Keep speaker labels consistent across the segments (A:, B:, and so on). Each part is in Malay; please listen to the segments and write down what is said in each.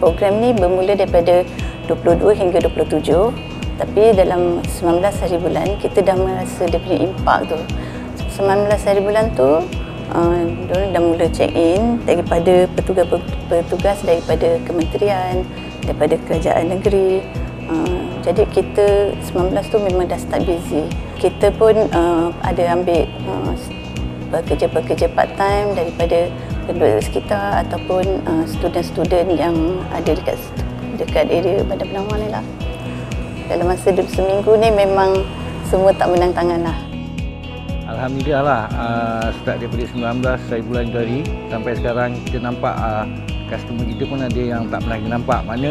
A: program ni bermula daripada 22 hingga 27 tapi dalam 19 hari bulan kita dah merasa dia punya impak tu. 19 hari bulan tu uh, dah mula check in daripada petugas-petugas daripada kementerian daripada kerajaan negeri. Uh, jadi kita 19 tu memang dah start busy. Kita pun uh, ada ambil uh, pekerja-pekerja part time daripada penduduk sekitar ataupun uh, student-student yang ada dekat dekat area Bandar Penawar ni lah. Dalam masa dua seminggu ni memang semua tak menang tangan lah.
B: Alhamdulillah lah uh, start daripada 19 hari bulan Januari sampai sekarang kita nampak uh, customer kita pun ada yang tak pernah kita nampak mana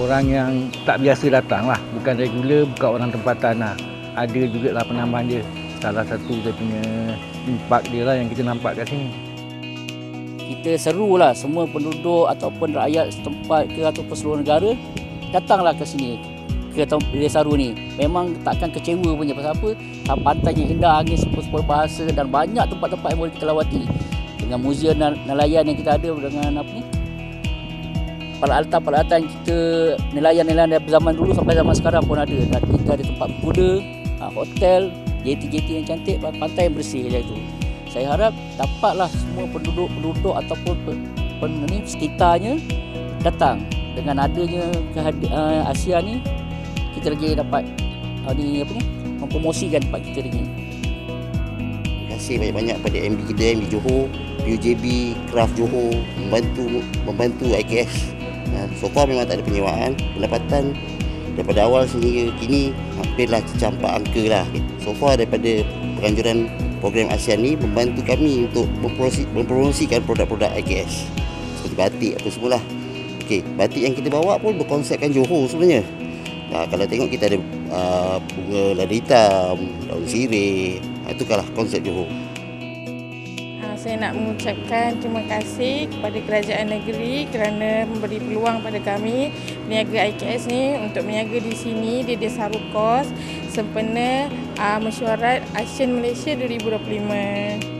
B: orang yang tak biasa datang lah bukan regular bukan orang tempatan lah ada juga lah penambahan dia salah satu dia punya impak dia lah yang kita nampak kat sini
C: kita serulah semua penduduk ataupun rakyat setempat ke ataupun seluruh negara datanglah ke sini ke Desa Saru ni. Memang takkan kecewa punya pasal apa? Tak pantainya indah angin sepul-sepul bahasa dan banyak tempat-tempat yang boleh kita lawati. Dengan muzium nel- nelayan yang kita ada dengan apa ni? Peralatan-peralatan kita nelayan-nelayan dari zaman dulu sampai zaman sekarang pun ada. Dan kita ada tempat kuda ah, hotel jeti-jeti yang cantik pantai yang bersih macam itu saya harap dapatlah semua penduduk-penduduk ataupun pe- pen, ni, sekitarnya datang dengan adanya kehadi- uh, Asia ni kita lagi dapat uh, ni apa ni mempromosikan tempat kita lagi.
D: Terima kasih banyak-banyak pada MB kita, MB Johor, UJB, Craft Johor membantu membantu IKS. So far memang tak ada penyewaan, pendapatan daripada awal sehingga kini hampirlah tercampak angka lah. So far daripada penganjuran program ASEAN ni membantu kami untuk mempromosi, mempromosikan produk-produk IKS seperti batik apa semualah. Okey, batik yang kita bawa pun berkonsepkan Johor sebenarnya. Nah, kalau tengok kita ada uh, bunga lada hitam, daun sirih. Ha, itu kalah konsep Johor.
E: Saya nak mengucapkan terima kasih kepada kerajaan negeri kerana memberi peluang pada kami peniaga IKS ni untuk berniaga di sini di Desa Rukos sempena uh, mesyuarat ASEAN Malaysia 2025.